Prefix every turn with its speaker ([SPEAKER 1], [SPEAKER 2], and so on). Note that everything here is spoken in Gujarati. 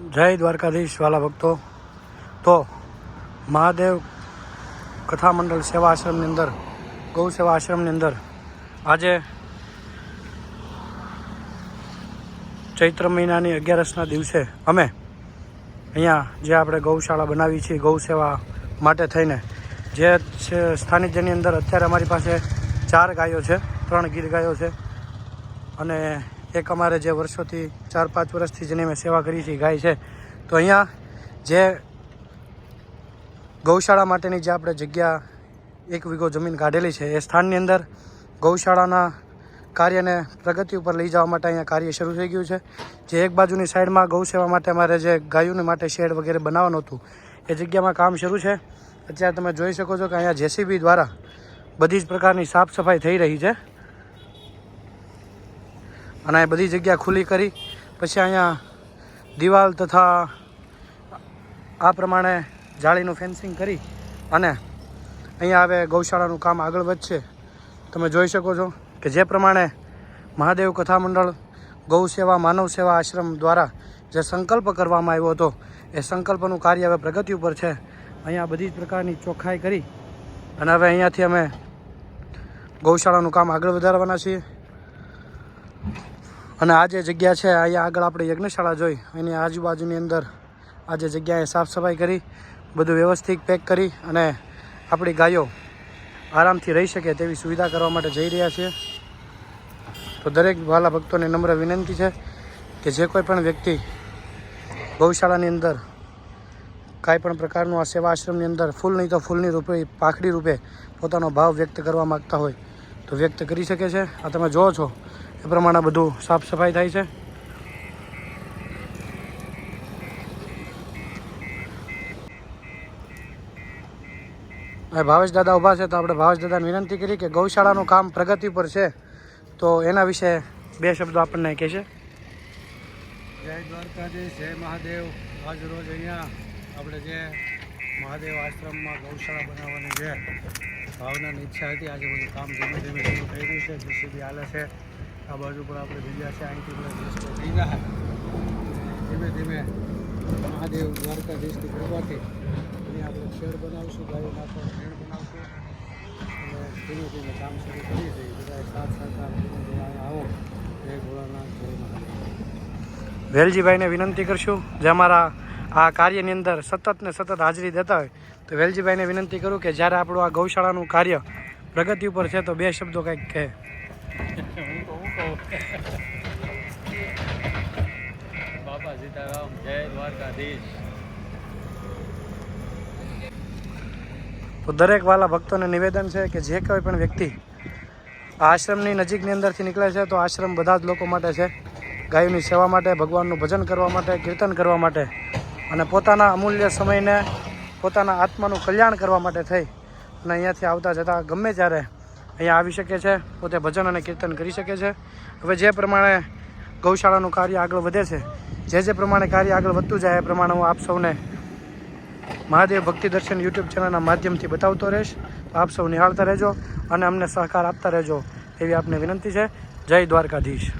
[SPEAKER 1] જય દ્વારકાધીશ, વાલા ભક્તો. તો મહાદેવ કથા મંડળ સેવા આશ્રમની અંદર, ગૌ સેવા આશ્રમની અંદર આજે ચૈત્ર મહિનાની અગિયારસના દિવસે અમે અહીંયા જે આપણે ગૌશાળા બનાવી છીએ ગૌ સેવા માટે થઈને, જે સ્થાનિક જેની અંદર અત્યારે અમારી પાસે ચાર ગાયો છે, ત્રણ ગીર ગાયો છે. અને એક અમારે જે વર્ષોથી, ચાર, પાંચ વર્ષથી જેની મેં સેવા કરી છે ગાય છે. તો અહીંયા જે ગૌશાળા માટેની જે આપણે જગ્યા એક વીઘો જમીન કાઢેલી છે, એ સ્થાનની અંદર ગૌશાળાના કાર્યને પ્રગતિ ઉપર લઈ જવા માટે અહીંયા કાર્ય શરૂ થઈ ગયું છે. જે એક બાજુની સાઈડમાં ગૌ સેવા માટે અમારે જે ગાયોને માટે શેડ વગેરે બનાવવાનું હતું, એ જગ્યામાં કામ શરૂ છે. અત્યારે તમે જોઈ શકો છો કે અહીંયા જેસીબી દ્વારા બધી જ પ્રકારની સાફ સફાઈ થઈ રહી છે. અને બધી જગ્યા ખુલ્લી કરી. પછી અહીંયા દિવાલ તથા આ પ્રમાણે જાળીનું ફેન્સિંગ કરી અને અહીંયા હવે ગૌશાળાનું કામ આગળ વધશે. તમે જોઈ શકો છો કે જે પ્રમાણે મહાદેવ કથા મંડળ, ગૌ સેવા, માનવ સેવા આશ્રમ દ્વારા જે સંકલ્પ કરવામાં આવ્યો હતો, એ સંકલ્પનું કાર્ય હવે પ્રગતિ ઉપર છે. અહીંયા બધી જ પ્રકારની ચોખ્ખાઈ કરી અને હવે અહીંયાથી અમે ગૌશાળાનું કામ આગળ વધારવાના છીએ. અને આ જે જગ્યા છે, અહીંયા આગળ આપણે યજ્ઞશાળા જોઈ. એની આજુબાજુની અંદર આ જે જગ્યાએ સાફ સફાઈ કરી, બધું વ્યવસ્થિત પેક કરી અને આપણી ગાયો આરામથી રહી શકે તેવી સુવિધા કરવા માટે જઈ રહ્યા છીએ. તો દરેક વાલા ભક્તોને નમ્ર વિનંતી છે કે જે કોઈ પણ વ્યક્તિ ગૌશાળાની અંદર કાંઈ પણ પ્રકારનું આ સેવા આશ્રમની અંદર ફૂલ નહીં તો ફૂલની રૂપે, પાખડી રૂપે પોતાનો ભાવ વ્યક્ત કરવા માગતા હોય તો વ્યક્ત કરી શકે છે. આ તમે જુઓ છો એ પ્રમાણે બધું સાફ સફાઈ થાય છે. ભાવેશ દાદા ઊભા છે તો આપણે ભાવેશ દાદાને વિનંતી કરી કે ગૌશાળાનું કામ પ્રગતિ પર છે. તો એના વિશે બે શબ્દો આપણને કહે છે.
[SPEAKER 2] જય દ્વારકાધીશ, જય મહાદેવ. આજ રોજ અહીંયા આપણે જે મહાદેવ આશ્રમમાં ગૌશાળા બનાવવાની જે ભાવનાની ઈચ્છા હતી, આજે બધું કામ ધીમે ધીમે શરૂ થઈ રહ્યું છે. જેસીબી હાલે છે આ બાજુ પણ આપણે બીજા છે અહીંથી બધા રસ્તો થઈ ધીમે ધીમે. મહાદેવ દ્વારકાધીશની કૃપાથી અહીં આપણે શેડ બનાવશું ગાયો નાખવાનું શેડ બનાવશું. અને ધીમે ધીમે કામ શરૂ કરી દઈએ. બધા સાથ અહીંયા આવો. જય ભોળાનાથ જય મહાદેવ.
[SPEAKER 1] વેલજીભાઈને વિનંતી કરશું. જે અમારા આ કાર્યની અંદર સતત ને સતત હાજરી દેતા હોય તો વેલજીભાઈને વિનંતી કરું કે જ્યારે આપણું આ ગૌશાળાનું કાર્ય પ્રગતિ ઉપર છે તો બે શબ્દો કંઈક કહું.
[SPEAKER 2] બાપા સીતારામ જય દ્વારકાધીશ
[SPEAKER 1] તો દરેક વાલા ભક્તોને નિવેદન છે કે જે કોઈ પણ વ્યક્તિ આશ્રમની નજીકની અંદરથી નીકળે છે, તો આશ્રમ બધા જ લોકો માટે છે. ગાયોની સેવા માટે, ભગવાનનું ભજન કરવા માટે, કીર્તન કરવા માટે અને પોતાના અમૂલ્ય સમયને, પોતાના આત્માનું કલ્યાણ કરવા માટે થઈ. અને અહીંયાથી આવતા જતાં ગમે ત્યારે અહીંયા આવી શકે છે, પોતે ભજન અને કીર્તન કરી શકે છે. હવે જે પ્રમાણે ગૌશાળાનું કાર્ય આગળ વધે છે, જે જે પ્રમાણે કાર્ય આગળ વધતું જાય એ પ્રમાણે હું આપ સૌને મહાદેવ ભક્તિ દર્શન યુટ્યુબ ચેનલના માધ્યમથી બતાવતો રહીશ. તો આપ સૌ નિહાળતા રહેજો અને અમને સહકાર આપતા રહેજો એવી આપને વિનંતી છે. જય દ્વારકાધીશ.